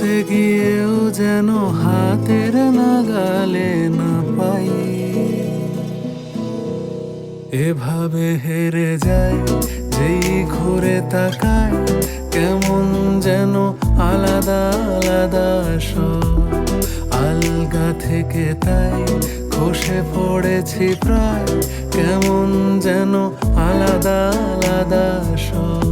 ছুঁতে গিয়েও যেন হাতের নাগালে না পাই। এভাবে হেরে যায় যেই ঘুরে তাকায় কেমন যেন আলাদা আলাদা সব। আলগা থেকে তাই খসে পড়েছি প্রায়, কেমন যেন আলাদা আলাদা সব।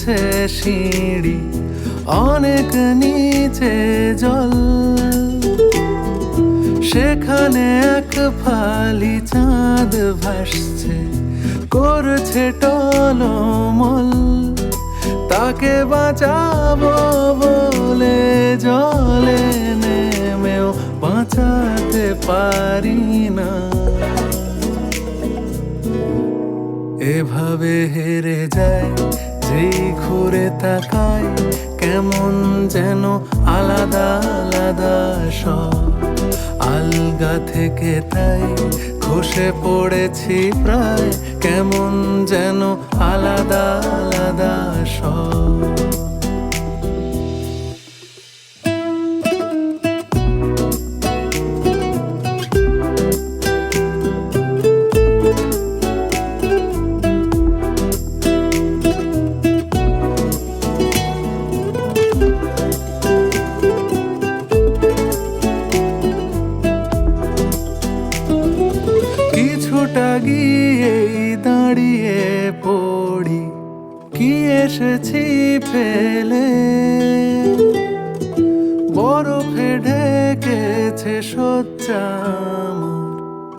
নামছে সিঁড়ি, অনেক নিচে জল। সেখানে এক ফালি চাঁদ ভাসছে, করছে টলমল। তাকে বাঁচাবো বলে জলে নেমেও বাঁচাতে পারি না। এভাবে হেরে যায় যেই তাকায় কেমন যেন আলাদা আলাদা সব। আলগা থেকে তাই খসে পড়েছি প্রায় কেমন যেন আলাদা আলাদা সব। কিছুটা দাঁড়িয়ে পড়ি। কি এসেছি ফেলে? বরফে ঢেকেছে সজ্জা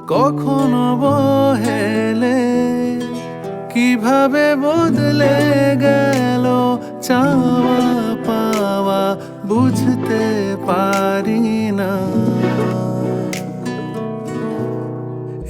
কখনো বহেলে? কীভাবে বদলে গেল চাওয়া